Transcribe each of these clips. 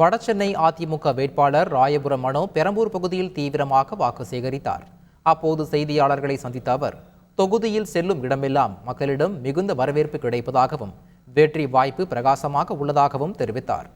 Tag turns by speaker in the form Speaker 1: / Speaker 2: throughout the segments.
Speaker 1: வடசென்னை அதிமுக வேட்பாளர் ராயபுரம் மனோ பெரம்பூர் பகுதியில் தீவிரமாக வாக்கு சேகரித்தார். அப்போது செய்தியாளர்களை சந்தித்த அவர் தொகுதியில் செல்லும் இடமெல்லாம் மக்களிடம் மிகுந்த வரவேற்பு கிடைப்பதாகவும் வெற்றி வாய்ப்பு பிரகாசமாக உள்ளதாகவும் தெரிவித்தார்.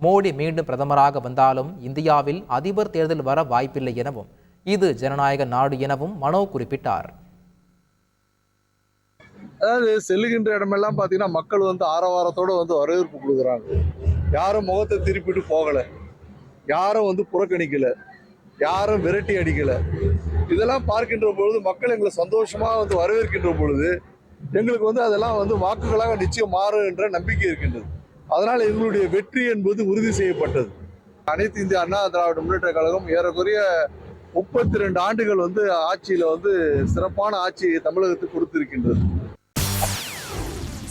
Speaker 1: மோடி மீண்டும் பிரதமராக வந்தாலும் இந்தியாவில் அதிபர் தேர்தல் வர வாய்ப்பில்லை எனவும் இது ஜனநாயக நாடு எனவும் மனோ குறிப்பிட்டார்.
Speaker 2: அதாவது செல்லுகின்ற இடமெல்லாம் பார்த்தீங்கன்னா மக்கள் வந்து ஆரவாரத்தோடு வந்து வரவேற்பு கொடுக்குறாங்க. யாரும் முகத்தை திருப்பிட்டு போகலை. யாரும் வந்து புறக்கணிக்கலை. யாரும் விரட்டி அடிக்கலை. இதெல்லாம் பார்க்கின்ற பொழுது மக்கள் எங்களை சந்தோஷமாக வந்து வரவேற்கின்ற பொழுது எங்களுக்கு வந்து அதெல்லாம் வந்து வாக்குகளாக நிச்சயம் மாறும் என்ற நம்பிக்கை இருக்கின்றது. அதனால் எங்களுடைய வெற்றி என்பது உறுதி செய்யப்பட்டது. அனைத்து இந்திய அண்ணா திராவிட முன்னேற்ற கழகம் ஏறக்குறைய முப்பத்தி ரெண்டு ஆண்டுகள் வந்து ஆட்சியில் வந்து சிறப்பான ஆட்சியை தமிழகத்துக்கு கொடுத்திருக்கின்றது.